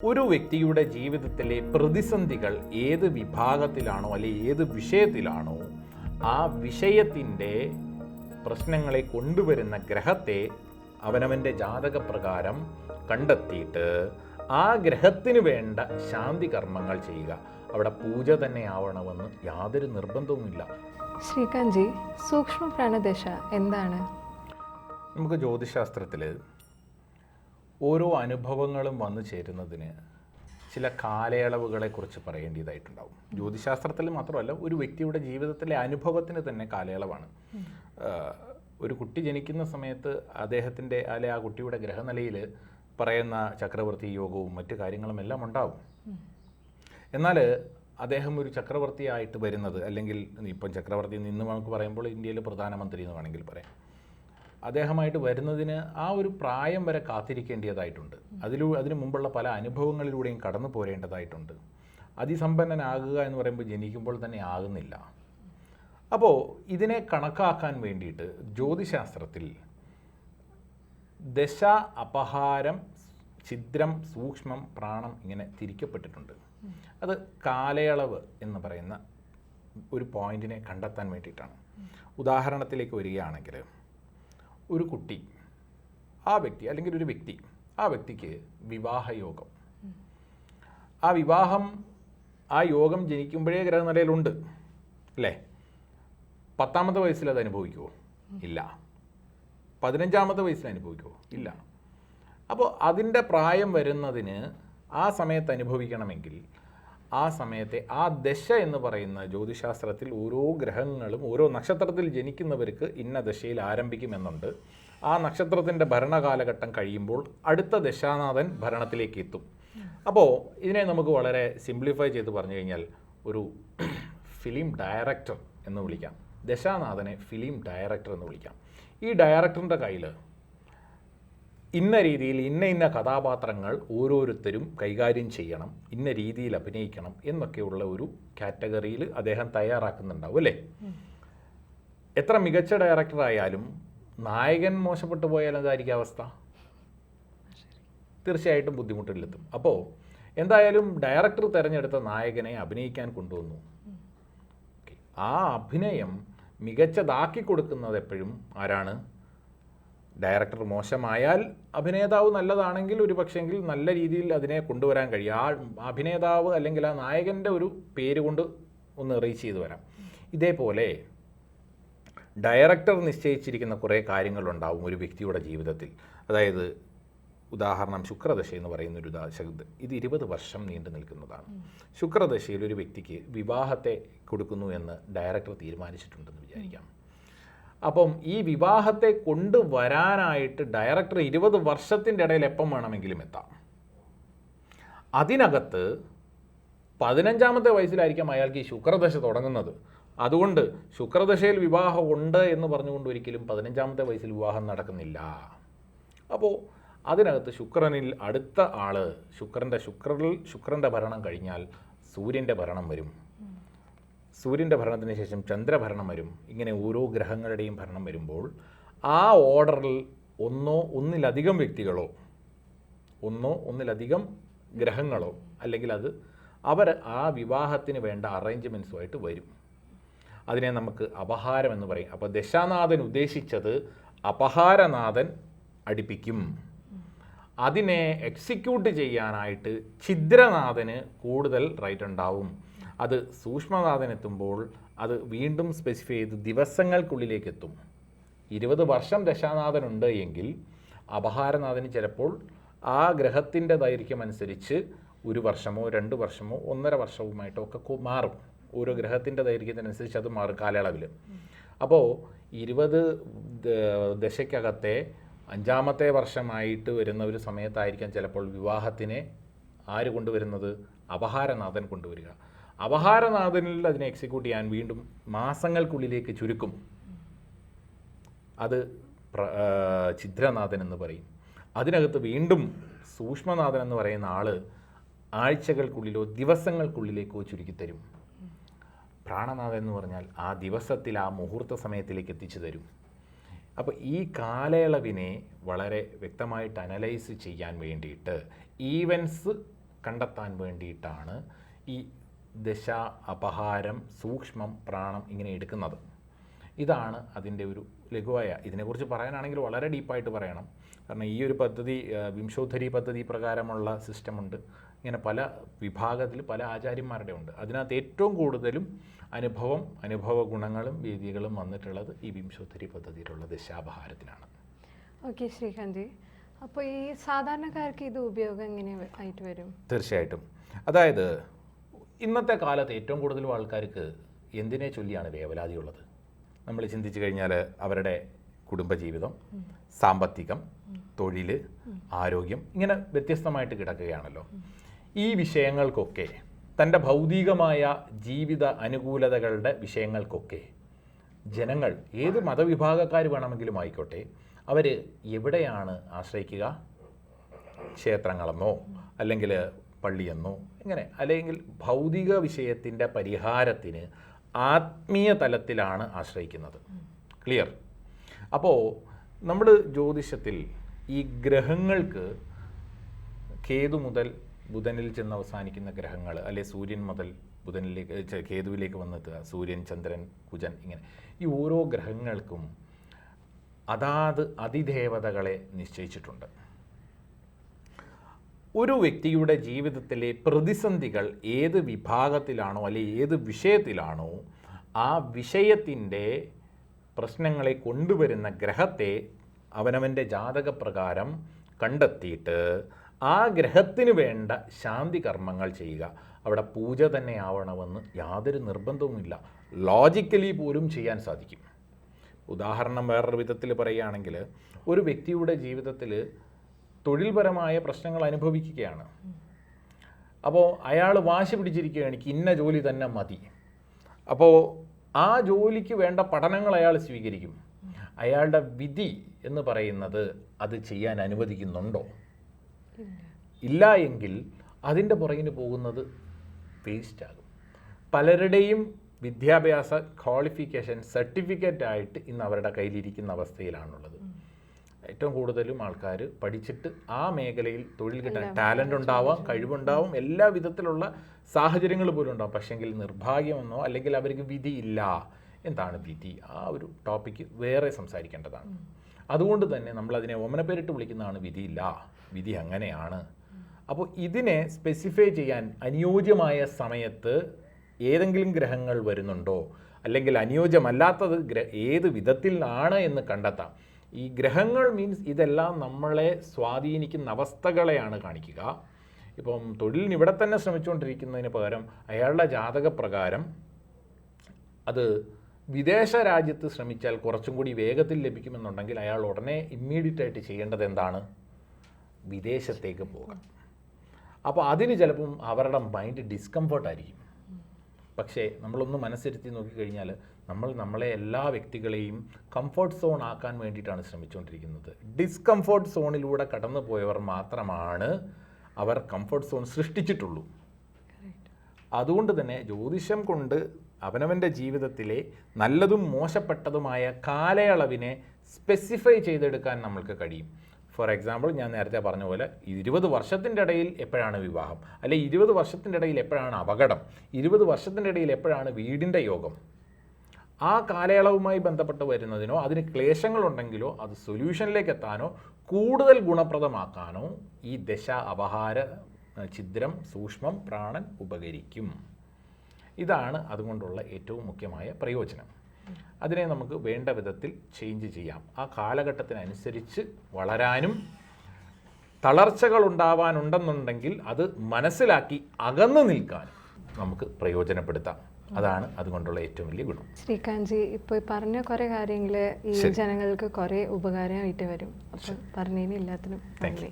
ഒരു വ്യക്തിയുടെ ജീവിതത്തിലെ പ്രതിസന്ധികൾ ഏത് വിഭാഗത്തിലാണോ അല്ലെ ഏത് വിഷയത്തിലാണോ ആ വിഷയത്തിന്റെ പ്രശ്നങ്ങളെ കൊണ്ടുവരുന്ന ഗ്രഹത്തെ അവനവന്റെ ജാതകപ്രകാരം കണ്ടെത്തിയിട്ട് ആ ഗ്രഹത്തിന് വേണ്ട ശാന്തി കർമ്മങ്ങൾ ചെയ്യുക. അവിടെ പൂജ തന്നെ ആവണമെന്ന് യാതൊരു നിർബന്ധവുമില്ല. ശ്രീകാന്ത് ജി സൂക്ഷ്മ പ്രാണദശ എന്താണ്? നമുക്ക് ജ്യോതിശാസ്ത്രത്തിൽ ഓരോ അനുഭവങ്ങളും വന്നു ചേരുന്നതിന് ചില കാലയളവുകളെക്കുറിച്ച് പറയേണ്ടതായിട്ടുണ്ടാവും. ജ്യോതിശാസ്ത്രത്തിൽ മാത്രമല്ല ഒരു വ്യക്തിയുടെ ജീവിതത്തിലെ അനുഭവത്തിന് തന്നെ കാലയളവാണ്. ഒരു കുട്ടി ജനിക്കുന്ന സമയത്ത് അദ്ദേഹത്തിന്റെ അല്ലെ ആ കുട്ടിയുടെ ഗ്രഹനിലയിൽ പറയുന്ന ചക്രവർത്തി യോഗവും മറ്റു കാര്യങ്ങളും എല്ലാം ഉണ്ടാവും. എന്നാൽ അദ്ദേഹം ഒരു ചക്രവർത്തിയായിട്ട് വരുന്നത് അല്ലെങ്കിൽ ഇപ്പം ചക്രവർത്തി നിന്ന് നമുക്ക് പറയുമ്പോൾ ഇന്ത്യയിലെ പ്രധാനമന്ത്രി എന്ന് വേണമെങ്കിൽ പറയാം. അദ്ദേഹമായിട്ട് വരുന്നതിന് ആ ഒരു പ്രായം വരെ കാത്തിരിക്കേണ്ടതായിട്ടുണ്ട്. അതിലൂ അതിനു മുമ്പുള്ള പല അനുഭവങ്ങളിലൂടെയും കടന്നു പോരേണ്ടതായിട്ടുണ്ട്. അതിസമ്പന്നനാകുക എന്ന് പറയുമ്പോൾ ജനിക്കുമ്പോൾ തന്നെ ആകുന്നില്ല. അപ്പോൾ ഇതിനെ കണക്കാക്കാൻ വേണ്ടിയിട്ട് ജ്യോതിശാസ്ത്രത്തിൽ ദശ അപഹാരം ഛിദ്രം സൂക്ഷ്മം പ്രാണം ഇങ്ങനെ തിരിക്കപ്പെട്ടിട്ടുണ്ട്. അത് കാലയളവ് എന്ന് പറയുന്ന ഒരു പോയിന്റിനെ കണ്ടെത്താൻ വേണ്ടിയിട്ടാണ്. ഉദാഹരണത്തിലേക്ക് വരികയാണെങ്കിൽ ഒരു കുട്ടി ആ വ്യക്തി അല്ലെങ്കിൽ ഒരു വ്യക്തി ആ വ്യക്തിക്ക് വിവാഹയോഗം. ആ വിവാഹം ആ യോഗം ജനിക്കുമ്പോഴേ ഗ്രഹനിലയിലുണ്ട് അല്ലേ? പത്താമത്തെ വയസ്സിൽ അത് അനുഭവിക്കുമോ ഇല്ല. പതിനഞ്ചാമത്തെ വയസ്സിൽ അനുഭവിക്കുമോ ഇല്ല. അപ്പോൾ അതിന്റെ പ്രായം വരുന്നതിന് ആ സമയത്ത് അനുഭവിക്കണമെങ്കിൽ ആ സമയത്തെ ആ ദശ എന്ന് പറയുന്ന ജ്യോതിശാസ്ത്രത്തിൽ ഓരോ ഗ്രഹങ്ങളും ഓരോ നക്ഷത്രത്തിൽ ജനിക്കുന്നവർക്ക് ഇന്ന ദശയിൽ ആരംഭിക്കുമെന്നുണ്ട്. ആ നക്ഷത്രത്തിന്റെ ഭരണകാലഘട്ടം കഴിയുമ്പോൾ അടുത്ത ദശാനാഥൻ ഭരണത്തിലേക്ക് എത്തും. അപ്പോൾ ഇതിനെ നമുക്ക് വളരെ സിംപ്ലിഫൈ ചെയ്ത് പറഞ്ഞു കഴിഞ്ഞാൽ ഒരു ഫിലിം ഡയറക്ടർ എന്ന് വിളിക്കാം. ദശാനാഥനെ ഫിലിം ഡയറക്ടർ എന്ന് വിളിക്കാം. ഈ ഡയറക്ടറിന്റെ കയ്യിൽ ഇന്ന രീതിയിൽ ഇന്ന ഇന്ന കഥാപാത്രങ്ങൾ ഓരോരുത്തരും കൈകാര്യം ചെയ്യണം ഇന്ന രീതിയിൽ അഭിനയിക്കണം എന്നൊക്കെയുള്ള ഒരു കാറ്റഗറിയിൽ അദ്ദേഹം തയ്യാറാക്കുന്നുണ്ടാവും അല്ലേ? എത്ര മികച്ച ഡയറക്ടറായാലും നായകൻ മോശപ്പെട്ടു പോയാൽ എന്തായിരിക്കും അവസ്ഥ? തീർച്ചയായിട്ടും ബുദ്ധിമുട്ടിലെത്തും. അപ്പോൾ എന്തായാലും ഡയറക്ടർ തിരഞ്ഞെടുത്ത നായകനെ അഭിനയിക്കാൻ കൊണ്ടുവന്നു. ആ അഭിനയം മികച്ചതാക്കി കൊടുക്കുന്നത് എപ്പോഴും ആരാണ്? ഡയറക്ടർ മോശമായാൽ അഭിനേതാവ് നല്ലതാണെങ്കിൽ ഒരു പക്ഷേങ്കിൽ നല്ല രീതിയിൽ അതിനെ കൊണ്ടുവരാൻ കഴിയും. ആ അഭിനേതാവ് അല്ലെങ്കിൽ ആ നായകന്റെ ഒരു പേര് കൊണ്ട് ഒന്ന് റീച്ച് ചെയ്ത് വരാം. ഇതേപോലെ ഡയറക്ടർ നിശ്ചയിച്ചിരിക്കുന്ന കുറേ കാര്യങ്ങളുണ്ടാവും ഒരു വ്യക്തിയുടെ ജീവിതത്തിൽ. അതായത് ഉദാഹരണം ശുക്രദശ എന്ന് പറയുന്ന ഒരു ഇത് ഇരുപത് വർഷം നീണ്ടു നിൽക്കുന്നതാണ്. ശുക്രദശയിൽ ഒരു വ്യക്തിക്ക് വിവാഹത്തെ കൊടുക്കുന്നു എന്ന് ഡയറക്ടർ തീരുമാനിച്ചിട്ടുണ്ടെന്ന് വിചാരിക്കാം. അപ്പം ഈ വിവാഹത്തെ കൊണ്ടുവരാനായിട്ട് ഡയറക്ടർ ഇരുപത് വർഷത്തിന്റെ ഇടയിൽ എപ്പം വേണമെങ്കിലും എത്താം. അതിനകത്ത് പതിനഞ്ചാമത്തെ വയസ്സിലായിരിക്കാം അയാൾക്ക് ഈ ശുക്രദശ തുടങ്ങുന്നത്. അതുകൊണ്ട് ശുക്രദശയിൽ വിവാഹം ഉണ്ട് എന്ന് പറഞ്ഞുകൊണ്ട് ഒരിക്കലും പതിനഞ്ചാമത്തെ വയസ്സിൽ വിവാഹം നടക്കുന്നില്ല. അപ്പോൾ അതിനകത്ത് ശുക്രനിൽ അടുത്ത ആൾ ശുക്രന്റെ ശുക്രനിൽ ശുക്രന്റെ ഭരണം കഴിഞ്ഞാൽ സൂര്യന്റെ ഭരണം വരും. സൂര്യന്റെ ഭരണത്തിന് ശേഷം ചന്ദ്രഭരണം വരും. ഇങ്ങനെ ഓരോ ഗ്രഹങ്ങളുടെയും ഭരണം വരുമ്പോൾ ആ ഓർഡറിൽ ഒന്നോ ഒന്നിലധികം വ്യക്തികളോ ഒന്നോ ഒന്നിലധികം ഗ്രഹങ്ങളോ അല്ലെങ്കിൽ അത് അവർ ആ വിവാഹത്തിന് വേണ്ട അറേഞ്ച്മെന്റ്സുമായിട്ട് വരും. അതിനെ നമുക്ക് അപഹാരം എന്ന് പറയും. അപ്പോൾ ദശാനാഥൻ ഉദ്ദേശിച്ചത് അപഹാരനാഥൻ അടിപ്പിക്കും. അതിനെ എക്സിക്യൂട്ട് ചെയ്യാനായിട്ട് ഛിദ്രനാഥന് കൂടുതൽ റൈറ്റ് ഉണ്ടാവും. അത് സൂക്ഷ്മവാദനെത്തുമ്പോൾ അത് വീണ്ടും സ്പെസിഫൈ ചെയ്ത് ദിവസങ്ങൾക്കുള്ളിലേക്ക് എത്തും ഇരുപത് വർഷം ദശാനാഥനുണ്ട് എങ്കിൽ അപഹാരനാഥന് ചിലപ്പോൾ ആ ഗ്രഹത്തിന്റെ ദൈർഘ്യം അനുസരിച്ച് ഒരു വർഷമോ രണ്ട് വർഷമോ ഒന്നര വർഷവുമായിട്ടോ ഒക്കെ മാറും. ഓരോ ഗ്രഹത്തിന്റെ ദൈർഘ്യത്തിനനുസരിച്ച് അത് മാറും കാലയളവിൽ. അപ്പോൾ ഇരുപത് ദശയ്ക്കകത്തെ അഞ്ചാമത്തെ വർഷമായിട്ട് വരുന്ന ഒരു സമയത്തായിരിക്കാം ചിലപ്പോൾ വിവാഹത്തിനെ ആര് കൊണ്ടുവരുന്നത്? അപഹാരനാഥൻ കൊണ്ടുവരിക. അപഹാരനാഥനിൽ അതിനെ എക്സിക്യൂട്ട് ചെയ്യാൻ വീണ്ടും മാസങ്ങൾക്കുള്ളിലേക്ക് ചുരുക്കും. അത് ഛിദ്രനാഥൻ എന്ന് പറയും. അതിനകത്ത് വീണ്ടും സൂക്ഷ്മനാഥൻ എന്ന് പറയുന്ന ആൾ ആഴ്ചകൾക്കുള്ളിലോ ദിവസങ്ങൾക്കുള്ളിലേക്കോ ചുരുക്കിത്തരും. പ്രാണനാഥൻ എന്ന് പറഞ്ഞാൽ ആ ദിവസത്തിൽ ആ മുഹൂർത്ത സമയത്തിലേക്ക് എത്തിച്ചു തരും. അപ്പോൾ ഈ കാലയളവിനെ വളരെ വ്യക്തമായിട്ട് അനലൈസ് ചെയ്യാൻ വേണ്ടിയിട്ട് ഈവൻസ് കണ്ടെത്താൻ വേണ്ടിയിട്ടാണ് ഈ ദശ അപഹാരം സൂക്ഷ്മം പ്രാണം ഇങ്ങനെ എടുക്കുന്നത്. ഇതാണ് അതിന്റെ ഒരു ലഘുവായ ഇതിനെക്കുറിച്ച് പറയാനാണെങ്കിൽ വളരെ ഡീപ്പായിട്ട് പറയണം. കാരണം ഈ ഒരു പദ്ധതി വിംശോദ്ധരി പദ്ധതി പ്രകാരമുള്ള സിസ്റ്റമുണ്ട്. ഇങ്ങനെ പല വിഭാഗത്തിൽ പല ആചാര്യന്മാരുടെ ഉണ്ട്. അതിനകത്ത് ഏറ്റവും കൂടുതലും അനുഭവം അനുഭവ ഗുണങ്ങളും വേദികളും വന്നിട്ടുള്ളത് ഈ വിംശോദ്ധരി പദ്ധതിയിലുള്ള ദശാപഹാരത്തിനാണ്. ഓക്കെ ശ്രീകാന്ത്. അപ്പോൾ ഈ സാധാരണക്കാർക്ക് ഇത് ഉപയോഗം എങ്ങനെ ആയിട്ട് വരും? തീർച്ചയായിട്ടും. അതായത് ഇന്നത്തെ കാലത്ത് ഏറ്റവും കൂടുതൽ ആൾക്കാർക്ക് എന്തിനെ ചൊല്ലിയാണ് വേവലാതിയുള്ളത്? നമ്മൾ ചിന്തിച്ചു കഴിഞ്ഞാൽ അവരുടെ കുടുംബജീവിതം സാമ്പത്തികം തൊഴിൽ ആരോഗ്യം ഇങ്ങനെ വ്യത്യസ്തമായിട്ട് കിടക്കുകയാണല്ലോ. ഈ വിഷയങ്ങൾക്കൊക്കെ തന്റെ ഭൗതികമായ ജീവിത അനുകൂലതകളുടെ വിഷയങ്ങൾക്കൊക്കെ ജനങ്ങൾ ഏത് മതവിഭാഗക്കാർ വേണമെങ്കിലും ആയിക്കോട്ടെ അവർ എവിടെയാണ് ആശ്രയിക്കുക? ക്ഷേത്രങ്ങളെന്നോ അല്ലെങ്കിൽ പള്ളിയെന്നോ ഇങ്ങനെ അല്ലെങ്കിൽ ഭൗതിക വിഷയത്തിന്റെ പരിഹാരത്തിന് ആത്മീയ തലത്തിലാണ് ആശ്രയിക്കുന്നത്. ക്ലിയർ അപ്പോൾ നമ്മൾ ജ്യോതിഷത്തിൽ ഈ ഗ്രഹങ്ങൾക്ക് കേതു മുതൽ ബുധനിൽ ചെന്ന് അവസാനിക്കുന്ന ഗ്രഹങ്ങൾ അല്ലെ സൂര്യൻ മുതൽ ബുധനിലേക്ക് കേതുവിലേക്ക് വന്നെത്തുക സൂര്യൻ ചന്ദ്രൻ കുജൻ ഇങ്ങനെ ഈ ഓരോ ഗ്രഹങ്ങൾക്കും അതാത് അതിദേവതകളെ നിശ്ചയിച്ചിട്ടുണ്ട്. ഒരു വ്യക്തിയുടെ ജീവിതത്തിലെ പ്രതിസന്ധികൾ ഏത് വിഭാഗത്തിലാണോ അല്ലെ ഏത് വിഷയത്തിലാണോ ആ വിഷയത്തിന്റെ പ്രശ്നങ്ങളെ കൊണ്ടുവരുന്ന ഗ്രഹത്തെ അവനവന്റെ ജാതകപ്രകാരം കണ്ടെത്തിയിട്ട് ആ ഗ്രഹത്തിന് വേണ്ട ശാന്തി കർമ്മങ്ങൾ ചെയ്യുക. അവിടെ പൂജ തന്നെ ആവണമെന്ന് യാതൊരു നിർബന്ധവുമില്ല. ലോജിക്കലി പോലും ചെയ്യാൻ സാധിക്കും. ഉദാഹരണം വേറൊരു വിധത്തിൽ പറയുകയാണെങ്കിൽ ഒരു വ്യക്തിയുടെ ജീവിതത്തിൽ തൊഴിൽപരമായ പ്രശ്നങ്ങൾ അനുഭവിക്കുകയാണ്. അപ്പോൾ അയാൾ വാശി പിടിച്ചിരിക്കുകയാണ് എനിക്ക് ഇന്ന ജോലി തന്നെ മതി. അപ്പോൾ ആ ജോലിക്ക് വേണ്ട പഠനങ്ങൾ അയാൾ സ്വീകരിക്കും. അയാളുടെ വിധി എന്ന് പറയുന്നത് അത് ചെയ്യാൻ അനുവദിക്കുന്നുണ്ടോ? ഇല്ല എങ്കിൽ അതിന്റെ പുറകിന് പോകുന്നത് വേസ്റ്റ് ആകും. പലരുടെയും വിദ്യാഭ്യാസ ക്വാളിഫിക്കേഷൻ സർട്ടിഫിക്കറ്റ് ആയിട്ട് ഇന്ന് അവരുടെ കയ്യിലിരിക്കുന്ന അവസ്ഥയിലാണുള്ളത്. ഏറ്റവും കൂടുതലും ആൾക്കാർ പഠിച്ചിട്ട് ആ മേഖലയിൽ തൊഴിൽ കിട്ടാൻ ടാലന്റ് ഉണ്ടാവാം കഴിവുണ്ടാവും എല്ലാ വിധത്തിലുള്ള സാഹചര്യങ്ങൾ പോലും ഉണ്ടാവും. പക്ഷേങ്കിൽ നിർഭാഗ്യമെന്നോ അല്ലെങ്കിൽ അവർക്ക് വിധിയില്ല എന്താണ് വിധി? ആ ഒരു ടോപ്പിക്ക് വേറെ സംസാരിക്കേണ്ടതാണ്. അതുകൊണ്ട് തന്നെ നമ്മൾ അതിനെ ഓമനപ്പേരിട്ട് വിളിക്കുന്നതാണ് വിധിയില്ല വിധി അങ്ങനെയാണ്. അപ്പോൾ ഇതിനെ സ്പെസിഫൈ ചെയ്യാൻ അനുയോജ്യമായ സമയത്ത് ഏതെങ്കിലും ഗ്രഹങ്ങൾ വരുന്നുണ്ടോ? അല്ലെങ്കിൽ അനുയോജ്യമല്ലാത്തത് ഗ്രഹ ഏത് വിധത്തിലാണ് എന്ന് കണ്ടെത്താം. ഈ ഗ്രഹങ്ങൾ മീൻസ് ഇതെല്ലാം നമ്മളെ സ്വാധീനിക്കുന്ന അവസ്ഥകളെയാണ് കാണിക്കുക. ഇപ്പം തൊഴിലിന് ഇവിടെ തന്നെ ശ്രമിച്ചുകൊണ്ടിരിക്കുന്നതിന് പകരം അയാളുടെ ജാതകപ്രകാരം അത് വിദേശ രാജ്യത്ത് ശ്രമിച്ചാൽ കുറച്ചും കൂടി വേഗത്തിൽ ലഭിക്കുമെന്നുണ്ടെങ്കിൽ അയാൾ ഉടനെ ഇമ്മീഡിയറ്റ് ആയിട്ട് ചെയ്യേണ്ടത് എന്താണ്? വിദേശത്തേക്ക് പോകാം. അപ്പോൾ അതിന് ചിലപ്പം അവരുടെ മൈൻഡ് ഡിസ്കംഫർട്ടായിരിക്കും പക്ഷേ നമ്മളൊന്ന് മനസ്സിരുത്തി നോക്കിക്കഴിഞ്ഞാൽ നമ്മൾ നമ്മളെ എല്ലാ വ്യക്തികളെയും കംഫർട്ട് സോൺ ആക്കാൻ വേണ്ടിയിട്ടാണ് ശ്രമിച്ചുകൊണ്ടിരിക്കുന്നത്. ഡിസ്കംഫർട്ട് സോണിലൂടെ കടന്നു പോയവർ മാത്രമാണ് അവർ കംഫർട്ട് സോൺ സൃഷ്ടിച്ചിട്ടുള്ളൂ. അതുകൊണ്ട് തന്നെ ജ്യോതിഷം കൊണ്ട് അവനവന്റെ ജീവിതത്തിലെ നല്ലതും മോശപ്പെട്ടതുമായ കാലയളവിനെ സ്പെസിഫൈ ചെയ്തെടുക്കാൻ നമ്മൾക്ക് കഴിയും. ഫോർ എക്സാമ്പിൾ ഞാൻ നേരത്തെ പറഞ്ഞ പോലെ ഇരുപത് വർഷത്തിന്റെ ഇടയിൽ എപ്പോഴാണ് വിവാഹം? അല്ലെ ഇരുപത് വർഷത്തിന്റെ ഇടയിൽ എപ്പോഴാണ് അപകടം? ഇരുപത് വർഷത്തിന്റെ ഇടയിൽ എപ്പോഴാണ് വീടിന്റെ യോഗം? ആ കാലയളവുമായി ബന്ധപ്പെട്ട് വരുന്നതിനോ അതിന് ക്ലേശങ്ങളുണ്ടെങ്കിലോ അത് സൊല്യൂഷനിലേക്ക് എത്താനോ കൂടുതൽ ഗുണപ്രദമാക്കാനോ ഈ ദശ അപഹാര ഛിദ്രം സൂക്ഷ്മം പ്രാണൻ ഉപകരിക്കും. ഇതാണ് അതുകൊണ്ടുള്ള ഏറ്റവും മുഖ്യമായ പ്രയോജനം. അതിനെ നമുക്ക് വേണ്ട വിധത്തിൽ ചേഞ്ച് ചെയ്യാം. ആ കാലഘട്ടത്തിനനുസരിച്ച് വളരാനും തളർച്ചകൾ ഉണ്ടാവാനുണ്ടെന്നുണ്ടെങ്കിൽ അത് മനസ്സിലാക്കി അകന്നു നിൽക്കാനും നമുക്ക് പ്രയോജനപ്പെടുത്താം. അതാണ് അതുകൊണ്ടുള്ള ഏറ്റവും വലിയ ഗുണം. ശ്രീകാന്ത് ജി ഇപ്പോൾ പറഞ്ഞ കുറേ കാര്യങ്ങൾ ഈ ജനങ്ങൾക്ക് കുറേ ഉപകാരമായിട്ട് വരും. അപ്പോൾ പറഞ്ഞതിന് എല്ലാത്തിനും താങ്ക്